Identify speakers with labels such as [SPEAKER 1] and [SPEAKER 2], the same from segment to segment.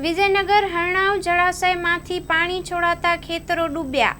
[SPEAKER 1] વિજયનગર, હરણાવ, જળાશયમાંથી પાણી છોડાતા ખેતરો ડૂબ્યા.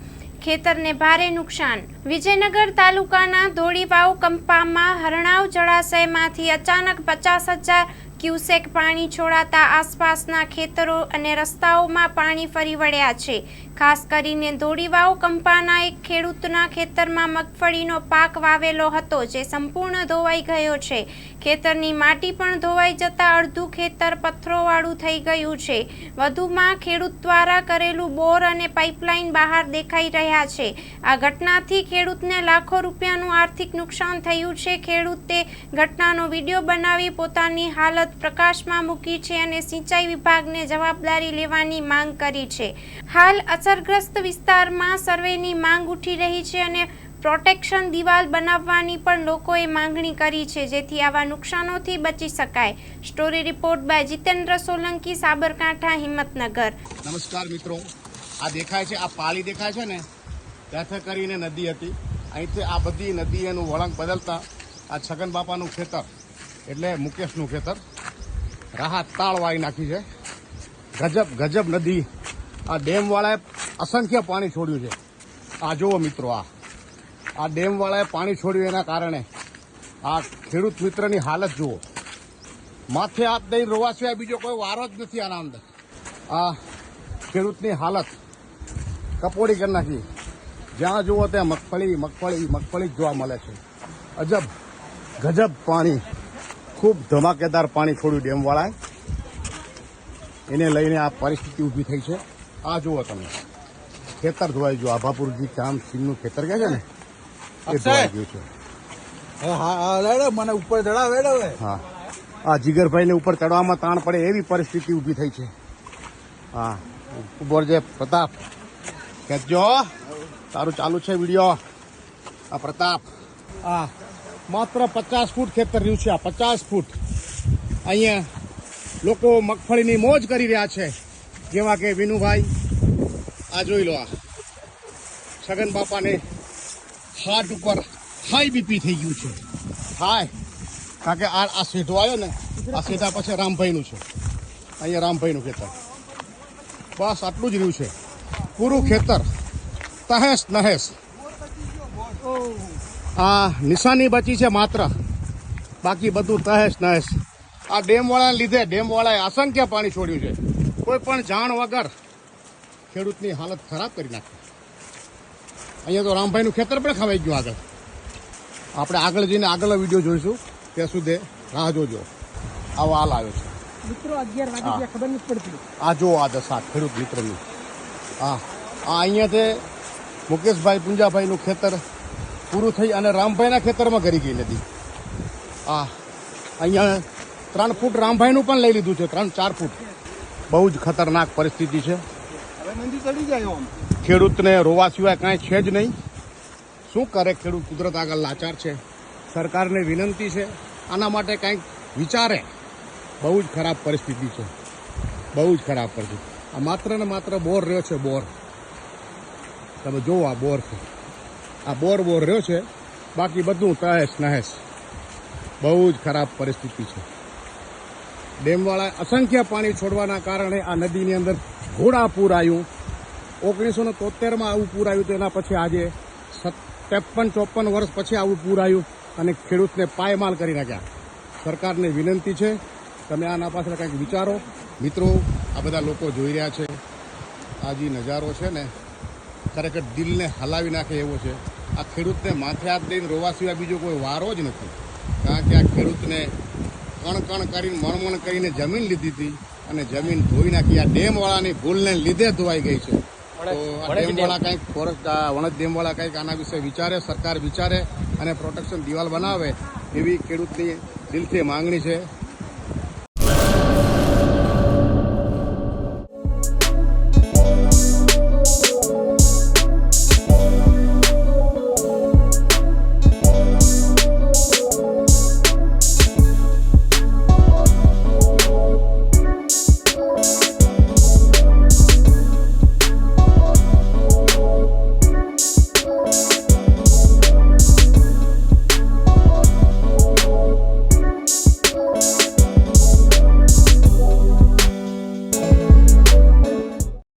[SPEAKER 1] ખેતરને ભારે નુકસાન. વિજયનગર તાલુકાના ધોળીવાવ કંપામાં હરણાવ જળાશયમાંથી અચાનક પચાસ હજાર ક્યુસેક પાણી છોડાતા આસપાસના ખેતરો અને રસ્તાઓમાં પાણી ફરી વળ્યા છે. ખાસ કરીને ધોળીવાવ કંપાના એક ખેડૂતના ખેતરમાં મગફળીનો પાક વાવેલો હતો, જે સંપૂર્ણ ધોવાઈ ગયો છે. ખેતરની માટી પણ ધોવાઈ જતા અડધું ખેતર પથ્થરોવાળું થઈ ગયું છે. વધુમાં ખેડૂત દ્વારા કરેલું બોર અને પાઇપલાઇન બહાર દેખાઈ રહ્યા છે. આ ઘટનાથી ખેડૂતને લાખો રૂપિયાનું આર્થિક નુકસાન થયું છે. ખેડૂતે ઘટનાનો વીડિયો બનાવી પોતાની હાલત પ્રકાશમાં મૂકી છે અને સિંચાઈ વિભાગને જવાબદારી લેવાની માંગ કરી છે. હાલ અસરગ્રસ્ત વિસ્તારમાં સર્વેની માંગ ઉઠી રહી છે અને પ્રોટેક્શન દિવાલ બનાવવાની પણ લોકોએ માંગણી કરી છે, જેથી આવા નુકસાનોથી બચી શકાય. Story report by Jitendra Solanki, Sabarkantha, Himmatnagar.
[SPEAKER 2] નમસ્કાર મિત્રો. આ દેખાય છે, આ પાળી દેખાય છે ને? ત્યાંથી કરીને નદી હતી. અહીંથી આ બધી નદી એનું વળાંક બદલતા આ છગન બાપાનું ખેતર, એટલે મુકેશનું ખેતર, રાહત તાળ વાળી નાખી છે. ગજબ ગજબ નદી. આ ડેમવાળાએ અસંખ્ય પાણી છોડ્યું છે. આ જુઓ મિત્રો આ. આ ડેમવાળાએ પાણી છોડ્યું એના કારણે. આ ખેડૂત મિત્રની હાલત જુઓ. માથે હાથ દઈ રોવા સિવાય બીજો કોઈ વારો જ નથી આના અંદર. આ ખેડૂતની હાલત કપોડી કરી નાખી. જ્યાં જુઓ ત્યાં મગફળી મગફળી મગફળી જોવા મળે છે. અજબ, ગજબ પાણી. ખૂબ ધમાકેદાર પાણી છોડ્યું ડેમવાળાએ. એને લઈને આ પરિસ્થિતિ ઊભી થઈ છે. આ જુઓ તમે. ખેતર ધોવાઈ ગયું. આભાપુરજી ચામ સિંહનું ખેતર કહે છે ને? એ ધોવાઈ ગયું છે.
[SPEAKER 3] હા હા મને ઉપર ચડાવે હવે
[SPEAKER 2] હા. આ જીગરભાઈને ઉપર ચડવામાં તાણ પડે એવી પરિસ્થિતિ ઊભી થઈ છે. હા ઉપર જે પ્રતાપ. ખેંચજો તારું ચાલુ છે વીડિયો. આ પ્રતાપ. હા માત્ર પચાસ ફૂટ ખેતર રહ્યું છે આ પચાસ ફૂટ. અહીંયા લોકો મગફળીની મોજ કરી રહ્યા છે. જેવા કે વિનુભાઈ આ જોઈ લો આ. છગન બાપાને હાર્ટ ઉપર હાઈ બીપી થઈ ગયું છે. હાય કારણ કે આ આ સીધો આવ્યો ને, આ સીધા પછી રામભાઈનું છે. અહીંયા રામભાઈનું ખેતર. બસ આટલું જ રહ્યું છે. પૂરું ખેતર. તહેસ નહેસ. આ નિશાની બચી છે માત્ર. બાકી બધું તહેસ નહેસ. આ ડેમવાળાને લીધે ડેમવાળાએ અસંખ્ય પાણી છોડ્યું છે. કોઈ પણ જાણ વગર ખેડૂતની હાલત ખરાબ કરી નાખી. અહીંયા તો રામભાઈનું ખેતર પણ ખવાઈ ગયું આગળ. આપણે આગળ જઈને આગળનો વીડિયો જોઈશું. ત્યાં સુધી રાહ જોજો. આવો હાલ આવ્યો છે.
[SPEAKER 3] મિત્રો અગિયાર વાગી ખબર નથી પડતી.
[SPEAKER 2] આ જો આ દશા ખેડૂત મિત્રની. હા. આ અહીંયાથી મુકેશભાઈ પુંજાભાઈનું ખેતર પૂરું થઈ અને રામભાઈના ખેતરમાં કરી ગઈ નદી. આ અહીંયા ત્રણ ફૂટ રામભાઈનું પણ લઈ લીધું છે ત્રણ ચાર ફૂટ. બહુ જ ખતરનાક પરિસ્થિતિ છે.
[SPEAKER 3] હવે મંદી ચડી જાય આમ
[SPEAKER 2] ખેડૂતને રોવા સિવાય કાંઈ છે જ નહીં. શું કરે ખેડૂત? કુદરત આગળ લાચાર છે. સરકારને વિનંતી છે. આના માટે કંઈક વિચારે. બહુ જ ખરાબ પરિસ્થિતિ છે. બહુ જ ખરાબ પરિસ્થિતિ. આ માત્ર ને માત્ર બોર રહ્યો છે, બોર. તમે જુઓ આ બોર છે. આ બોર બોર રહ્યો છે. બાકી બધું તહેશ નહેશ બહુ જ ખરાબ પરિસ્થિતિ છે. ડેમવાળાએ અસંખ્ય પાણી છોડવાના કારણે આ નદીની અંદર ઘોડાપૂર આવ્યું. ઓગણીસો ને તોતેરમાં આવું પૂર આવ્યું તો એના પછી આજે ત્રેપન ચોપન વર્ષ પછી આવું પૂર આવ્યું અને ખેડૂતને પાયમાલ કરી નાખ્યા. સરકારને વિનંતી છે, તમે આના પાછળ કંઈક વિચારો. મિત્રો, આ બધા લોકો જોઈ રહ્યા છે. આ જે નજારો છે ને, ખરેખર દિલને હલાવી નાખે એવો છે. આ ખેડૂતને માથે હાથ દઈને રોવા સિવાય બીજો કોઈ વારો જ નથી. કારણ કે આ ખેડૂતને કણ કણ કરીને, મણમણ કરીને જમીન લીધી હતી અને જમીન ધોઈ નાખી. આ ડેમવાળાની ભૂલને લીધે ધોવાઈ ગઈ છે. ડેમવાળા કંઈક ફોરેસ્ટ વણજ ડેમવાળા કંઈક આના વિશે વિચારે સરકાર વિચારે અને પ્રોટેક્શન દિવાલ બનાવે એવી ખેડૂતની દિલથી માંગણી છે.